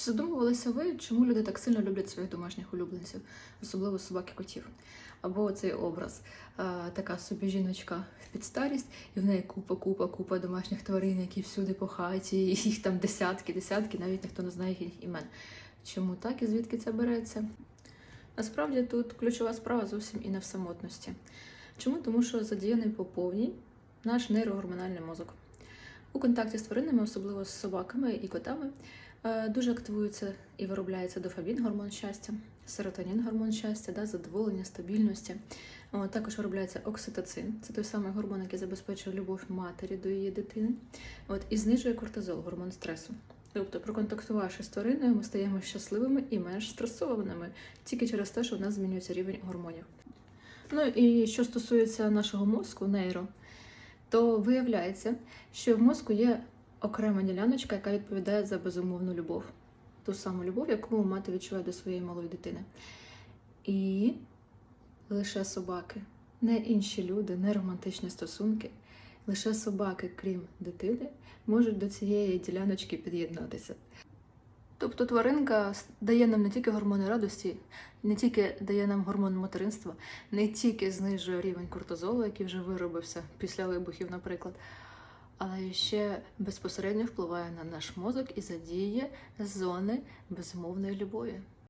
Чи задумувалися ви, чому люди так сильно люблять своїх домашніх улюбленців, особливо собак і котів? Або цей образ, така собі жіночка під старість, і в неї купа, купа, купа домашніх тварин, які всюди по хаті, їх там десятки, десятки, навіть ніхто не знає їх імен. Чому так і звідки це береться? Насправді тут ключова справа зовсім і не в самотності. Чому? Тому що задіяний по повній наш нейрогормональний мозок. У контакті з тваринами, особливо з собаками і котами, е, дуже активується і виробляється дофамін, гормон щастя, серотонін, гормон щастя, да, задоволення, стабільності. Також виробляється окситоцин, це той самий гормон, який забезпечує любов матері до її дитини. От, і знижує кортизол, гормон стресу. Тобто, проконтактувавши з твариною, ми стаємо щасливими і менш стресованими тільки через те, що в нас змінюється рівень гормонів. Ну і що стосується нашого мозку, нейро, то виявляється, що в мозку є окрема діляночка, яка відповідає за безумовну любов. Ту саму любов, яку мати відчуває до своєї малої дитини. І лише собаки, не інші люди, не романтичні стосунки, лише собаки, крім дитини, можуть до цієї діляночки під'єднатися. Тобто тваринка дає нам не тільки гормони радості, не тільки дає нам гормон материнства, не тільки знижує рівень кортизолу, який вже виробився після вибухів, наприклад, але ще безпосередньо впливає на наш мозок і задіє зони безмовної любові.